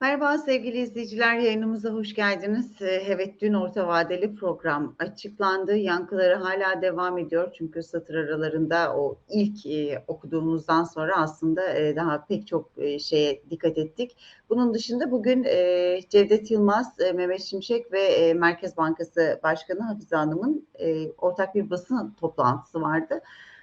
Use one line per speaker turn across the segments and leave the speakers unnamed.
Merhaba sevgili izleyiciler, yayınımıza hoş geldiniz. Ee, Evet, dün orta vadeli program açıklandı. Yankıları hala devam ediyor. Çünkü satır aralarında o ilk e, okuduğumuzdan sonra aslında e, daha pek çok e, şeye dikkat ettik. Bunun dışında bugün Cevdet Yılmaz, Mehmet Şimşek ve Merkez Bankası Başkanı Hafize Hanım'ın ortak bir basın toplantısı vardı.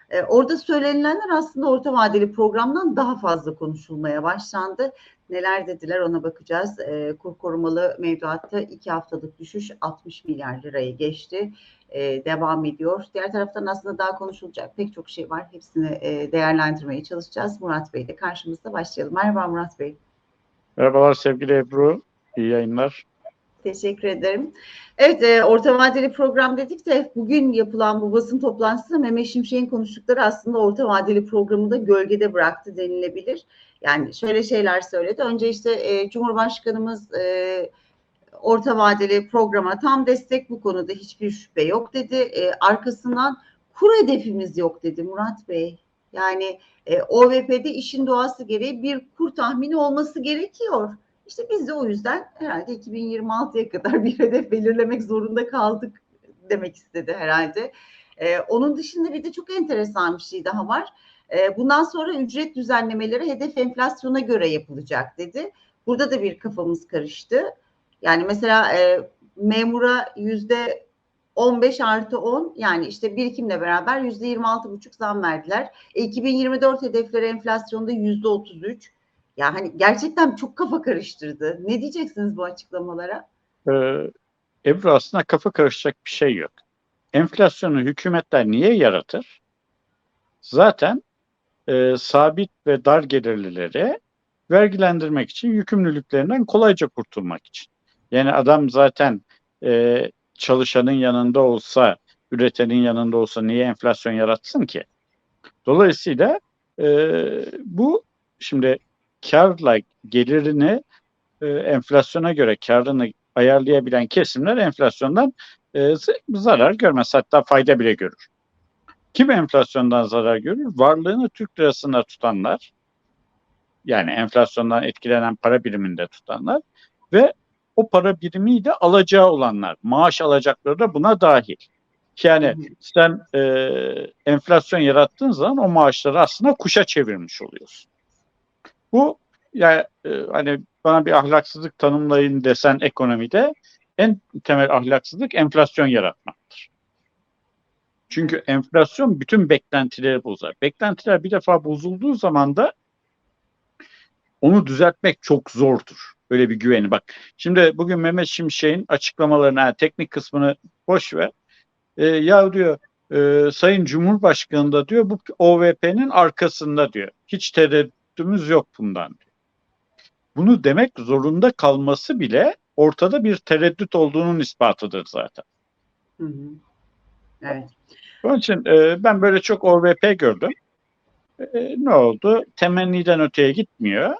E, Orada söylenilenler aslında orta vadeli programdan daha fazla konuşulmaya başlandı. Neler dediler ona bakacağız. E, kur korumalı mevduatta iki haftalık düşüş 60 milyar lirayı geçti. E, devam ediyor. Diğer taraftan aslında daha konuşulacak pek çok şey var. Hepsini e, değerlendirmeye çalışacağız. Murat Bey de karşımızda başlayalım. Merhaba Murat Bey.
Merhabalar sevgili Ebru. İyi yayınlar.
Teşekkür ederim. Evet, e, orta vadeli program dedik de bugün yapılan bu basın toplantısında Mehmet Şimşek'in konuştukları aslında orta vadeli programı da gölgede bıraktı denilebilir. Yani şöyle şeyler söyledi. Önce işte e, Cumhurbaşkanımız e, orta vadeli programa tam destek bu konuda hiçbir şüphe yok dedi. E, arkasından kur hedefimiz yok dedi Murat Bey. Yani e, OVP'de işin doğası gereği bir kur tahmini olması gerekiyor. İşte biz de o yüzden herhalde 2026'ya kadar bir hedef belirlemek zorunda kaldık demek istedi herhalde. Ee, onun dışında bir de çok enteresan bir şey daha var. Ee, bundan sonra ücret düzenlemeleri hedef enflasyona göre yapılacak dedi. Burada da bir kafamız karıştı. Yani mesela e, memura yüzde 15 artı 10 yani işte birikimle beraber yüzde 26 buçuk zam verdiler. E, 2024 hedefleri enflasyonda yüzde 33. Ya hani gerçekten çok kafa karıştırdı. Ne diyeceksiniz bu açıklamalara?
Ee, Ebru aslında kafa karışacak bir şey yok. Enflasyonu hükümetler niye yaratır? Zaten e, sabit ve dar gelirlileri vergilendirmek için yükümlülüklerinden kolayca kurtulmak için. Yani adam zaten e, çalışanın yanında olsa, üretenin yanında olsa niye enflasyon yaratsın ki? Dolayısıyla e, bu şimdi karla gelirini e, enflasyona göre karını ayarlayabilen kesimler enflasyondan e, zarar görmez hatta fayda bile görür. Kim enflasyondan zarar görür? Varlığını Türk lirasında tutanlar yani enflasyondan etkilenen para biriminde tutanlar ve o para birimiyle alacağı olanlar, maaş alacakları da buna dahil. Yani sen e, enflasyon yarattığın zaman o maaşları aslında kuşa çevirmiş oluyorsun. Bu yani e, hani bana bir ahlaksızlık tanımlayın desen ekonomide en temel ahlaksızlık enflasyon yaratmaktır. Çünkü enflasyon bütün beklentileri bozar. Beklentiler bir defa bozulduğu zaman da onu düzeltmek çok zordur. Böyle bir güveni bak. Şimdi bugün Mehmet Şimşek'in açıklamalarını, yani teknik kısmını boş ver. E, ya diyor e, Sayın Cumhurbaşkanı da diyor bu OVP'nin arkasında diyor. Hiç tereddütümüz yok bundan. Bunu demek zorunda kalması bile ortada bir tereddüt olduğunun ispatıdır zaten.
Hı hı. Evet.
Onun için e, ben böyle çok OVP gördüm. E, ne oldu? Temenniden öteye gitmiyor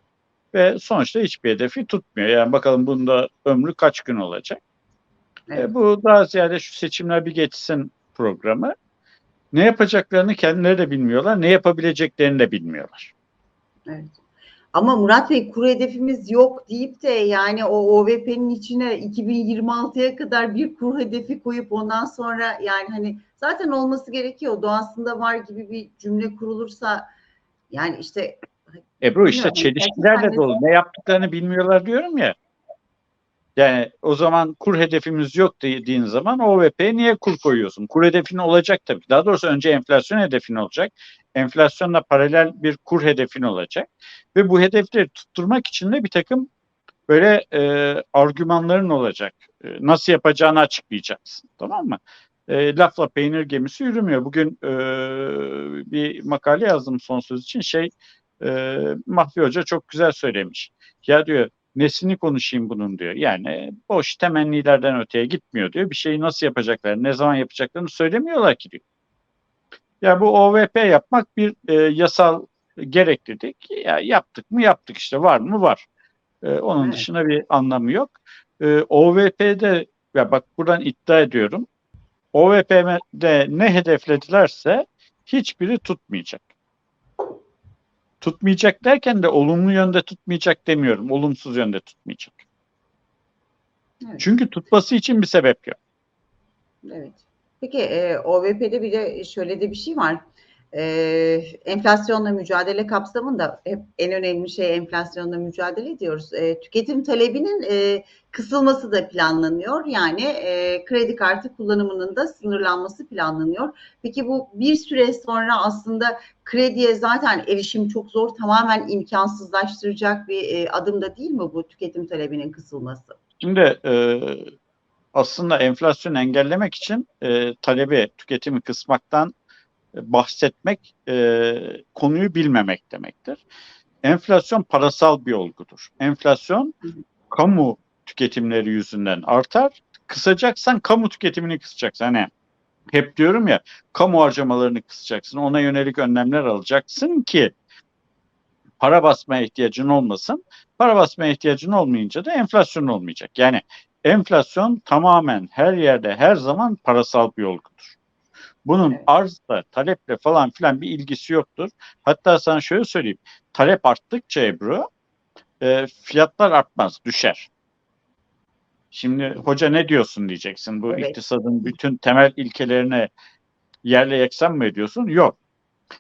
ve sonuçta hiçbir hedefi tutmuyor. Yani bakalım bunda ömrü kaç gün olacak?
Evet.
E, bu daha ziyade şu seçimler bir geçsin programı. Ne yapacaklarını kendileri de bilmiyorlar, ne yapabileceklerini de bilmiyorlar.
Evet. Ama Murat Bey kur hedefimiz yok deyip de yani o OVP'nin içine 2026'ya kadar bir kur hedefi koyup ondan sonra yani hani zaten olması gerekiyor. Doğasında var gibi bir cümle kurulursa yani işte
Ebru işte
Bilmiyorum,
çelişkilerle
de-
dolu. Ne yaptıklarını bilmiyorlar diyorum ya. Yani o zaman kur hedefimiz yok dediğin zaman OVP'ye niye kur koyuyorsun? Kur hedefin olacak tabii. Daha doğrusu önce enflasyon hedefin olacak. Enflasyonla paralel bir kur hedefin olacak. Ve bu hedefleri tutturmak için de bir takım böyle e, argümanların olacak. E, nasıl yapacağını açıklayacaksın. Tamam mı? E, lafla peynir gemisi yürümüyor. Bugün e, bir makale yazdım son söz için. Şey e, Mahfi Hoca çok güzel söylemiş. Ya diyor nesini konuşayım bunun diyor. Yani boş temennilerden öteye gitmiyor diyor. Bir şeyi nasıl yapacaklar, ne zaman yapacaklarını söylemiyorlar ki diyor. Ya bu OVP yapmak bir e, yasal gereklilik. Ya yaptık mı yaptık işte var mı var. E, onun
Evet.
dışında bir anlamı yok. E, OVP'de ya bak buradan iddia ediyorum. OVP'de ne hedefledilerse hiçbiri tutmayacak. Tutmayacak derken de olumlu yönde tutmayacak demiyorum. Olumsuz yönde tutmayacak.
Evet.
Çünkü tutması için bir sebep yok.
Evet. Peki e, OVP'de bir de şöyle de bir şey var. E, enflasyonla mücadele kapsamında hep en önemli şey enflasyonla mücadele ediyoruz. E, tüketim talebinin e, kısılması da planlanıyor. Yani e, kredi kartı kullanımının da sınırlanması planlanıyor. Peki bu bir süre sonra aslında krediye zaten erişim çok zor, tamamen imkansızlaştıracak bir e, adım da değil mi bu tüketim talebinin kısılması?
Şimdi e, aslında enflasyonu engellemek için e, talebi, tüketimi kısmaktan e, bahsetmek e, konuyu bilmemek demektir. Enflasyon parasal bir olgudur. Enflasyon kamu tüketimleri yüzünden artar. Kısacaksan kamu tüketimini kısacaksın. Hani hep diyorum ya kamu harcamalarını kısacaksın. Ona yönelik önlemler alacaksın ki para basmaya ihtiyacın olmasın. Para basmaya ihtiyacın olmayınca da enflasyon olmayacak. Yani enflasyon tamamen her yerde her zaman parasal bir olgudur. Bunun
Evet.
arzla, taleple falan filan bir ilgisi yoktur. Hatta sana şöyle söyleyeyim. Talep arttıkça Ebru e, fiyatlar artmaz, düşer. Şimdi hoca ne diyorsun diyeceksin. Bu
Evet.
iktisadın bütün temel ilkelerine yerle yeksan mı ediyorsun? Yok.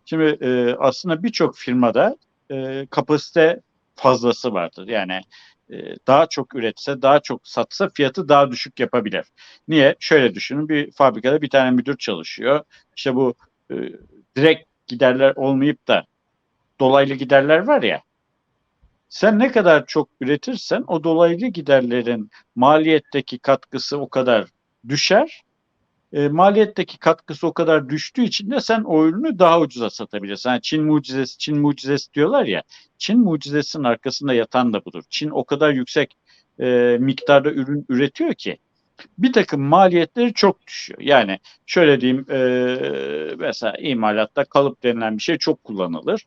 Şimdi e, aslında birçok firmada e, kapasite fazlası vardır. Yani daha çok üretse, daha çok satsa fiyatı daha düşük yapabilir. Niye? Şöyle düşünün bir fabrikada bir tane müdür çalışıyor. İşte bu e, direkt giderler olmayıp da dolaylı giderler var ya. Sen ne kadar çok üretirsen o dolaylı giderlerin maliyetteki katkısı o kadar düşer. E, maliyetteki katkısı o kadar düştüğü için de sen o ürünü daha ucuza satabilirsin. Yani Çin mucizesi, Çin mucizesi diyorlar ya. Çin mucizesinin arkasında yatan da budur. Çin o kadar yüksek e, miktarda ürün üretiyor ki bir takım maliyetleri çok düşüyor. Yani şöyle diyeyim e, mesela imalatta kalıp denilen bir şey çok kullanılır.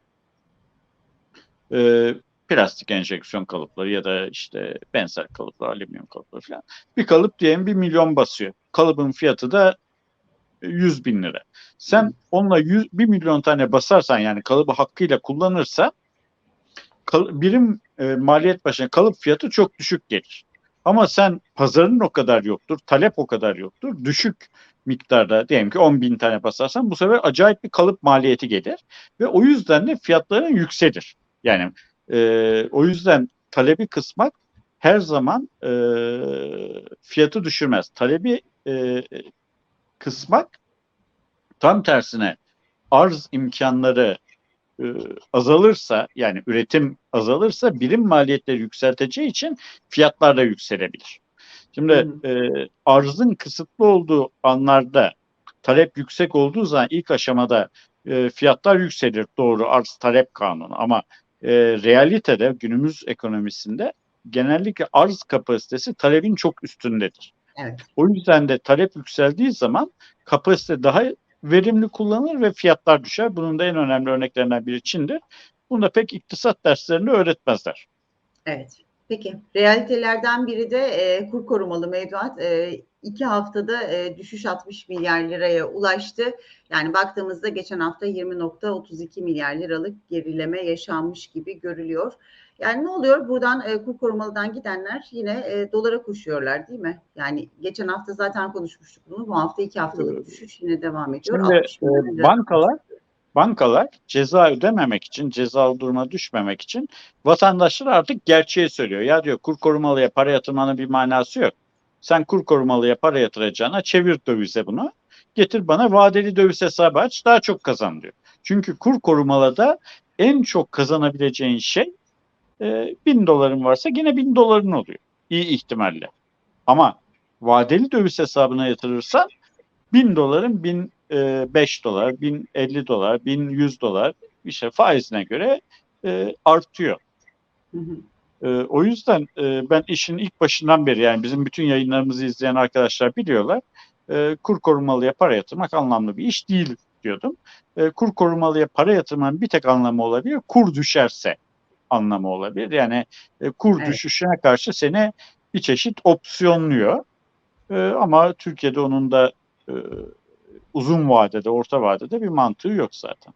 E, plastik enjeksiyon kalıpları ya da işte benzer kalıplar, alüminyum kalıpları falan. Bir kalıp diyelim bir milyon basıyor. Kalıbın fiyatı da 100 bin lira. Sen onunla 100, 1 milyon tane basarsan yani kalıbı hakkıyla kullanırsa kal- birim e, maliyet başına kalıp fiyatı çok düşük gelir. Ama sen pazarın o kadar yoktur, talep o kadar yoktur. Düşük miktarda diyelim ki 10 bin tane basarsan bu sefer acayip bir kalıp maliyeti gelir. Ve o yüzden de fiyatların yükselir. Yani e, o yüzden talebi kısmak her zaman e, fiyatı düşürmez. Talebi e, kısmak tam tersine arz imkanları e, azalırsa yani üretim azalırsa birim maliyetleri yükselteceği için fiyatlar da yükselebilir. Şimdi e, arzın kısıtlı olduğu anlarda talep yüksek olduğu zaman ilk aşamada e, fiyatlar yükselir doğru arz talep kanunu ama e, realitede günümüz ekonomisinde genellikle arz kapasitesi talebin çok üstündedir.
Evet.
O yüzden de talep yükseldiği zaman kapasite daha verimli kullanılır ve fiyatlar düşer. Bunun da en önemli örneklerinden biri Çin'dir. Bunu da pek iktisat derslerinde öğretmezler.
Evet. Peki. Realitelerden biri de e, kur korumalı mevduat. E, iki haftada e, düşüş 60 milyar liraya ulaştı. Yani baktığımızda geçen hafta 20.32 milyar liralık gerileme yaşanmış gibi görülüyor. Yani ne oluyor? Buradan e, kur korumalıdan gidenler yine e, dolara koşuyorlar değil mi? Yani geçen hafta zaten konuşmuştuk bunu. Bu hafta iki haftalık düşüş yine devam ediyor.
Şimdi
60 milyar
e, bankalar bankalar ceza ödememek için, cezalı duruma düşmemek için vatandaşlar artık gerçeği söylüyor. Ya diyor kur korumalıya para yatırmanın bir manası yok. Sen kur korumalıya para yatıracağına çevir dövize bunu. Getir bana vadeli döviz hesabı aç daha çok kazan diyor. Çünkü kur korumalıda en çok kazanabileceğin şey e, bin doların varsa yine bin doların oluyor. İyi ihtimalle. Ama vadeli döviz hesabına yatırırsan bin doların bin e, beş dolar, bin elli dolar, bin yüz dolar işte faizine göre e, artıyor.
Hı hı.
E, o yüzden e, ben işin ilk başından beri yani bizim bütün yayınlarımızı izleyen arkadaşlar biliyorlar. E, kur korumalıya para yatırmak anlamlı bir iş değil diyordum. E, kur korumalıya para yatırmanın bir tek anlamı olabilir. Kur düşerse anlamı olabilir. Yani e, kur
Evet.
düşüşüne karşı seni bir çeşit opsiyonluyor. E, ama Türkiye'de onun da e, uzun vadede, orta vadede bir mantığı yok zaten.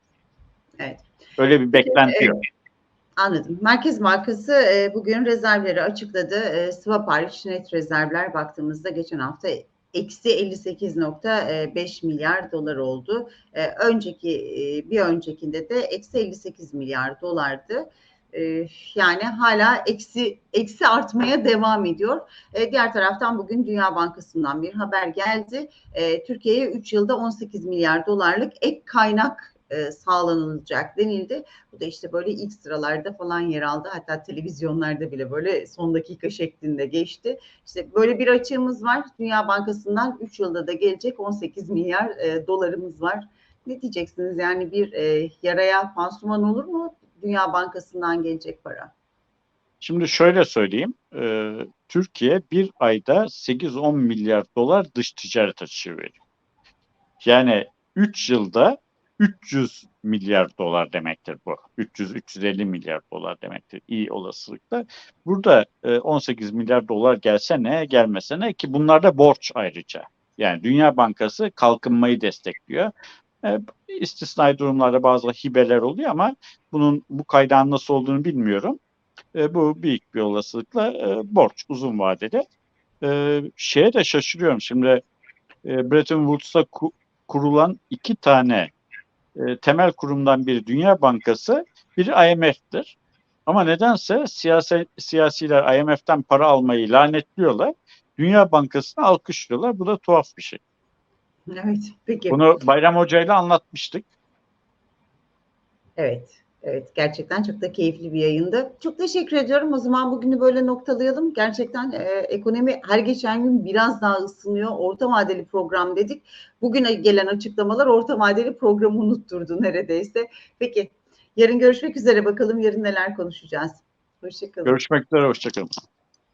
Evet.
Öyle bir beklenti
e,
yok.
Anladım. Merkez Bankası e, bugün rezervleri açıkladı. E, swap hariç net rezervler baktığımızda geçen hafta eksi 58.5 milyar dolar oldu. E, önceki e, bir öncekinde de eksi 58 milyar dolardı. E, yani hala eksi eksi artmaya devam ediyor. E, diğer taraftan bugün Dünya Bankası'ndan bir haber geldi. E, Türkiye'ye 3 yılda 18 milyar dolarlık ek kaynak e, sağlanılacak denildi. Bu da işte böyle ilk sıralarda falan yer aldı. Hatta televizyonlarda bile böyle son dakika şeklinde geçti. İşte böyle bir açığımız var. Dünya Bankası'ndan 3 yılda da gelecek 18 milyar e, dolarımız var. Ne diyeceksiniz? Yani bir e, yaraya pansuman olur mu? Dünya Bankası'ndan gelecek para.
Şimdi şöyle söyleyeyim. E, Türkiye bir ayda 8-10 milyar dolar dış ticaret açığı veriyor. Yani 3 yılda 300 milyar dolar demektir bu. 300-350 milyar dolar demektir iyi olasılıkla. Burada e, 18 milyar dolar gelse ne gelmese ne ki bunlar da borç ayrıca. Yani Dünya Bankası kalkınmayı destekliyor. E, istisnai durumlarda bazı hibeler oluyor ama bunun bu kaydağın nasıl olduğunu bilmiyorum. E, bu büyük bir olasılıkla e, borç uzun vadede. E, şeye de şaşırıyorum şimdi e, Bretton Woods'ta ku- kurulan iki tane e, temel kurumdan biri Dünya Bankası, biri IMF'tir. Ama nedense siyasi, siyasiler IMF'den para almayı lanetliyorlar. Dünya Bankası'nı alkışlıyorlar. Bu da tuhaf bir şey.
Evet, peki.
Bunu Bayram Hoca ile anlatmıştık.
Evet, evet gerçekten çok da keyifli bir yayındı. Çok teşekkür ediyorum. O zaman bugünü böyle noktalayalım. Gerçekten e, ekonomi her geçen gün biraz daha ısınıyor. Orta vadeli program dedik. Bugüne gelen açıklamalar orta vadeli programı unutturdu neredeyse. Peki, yarın görüşmek üzere bakalım yarın neler konuşacağız. Hoşçakalın.
Görüşmek üzere, hoşçakalın.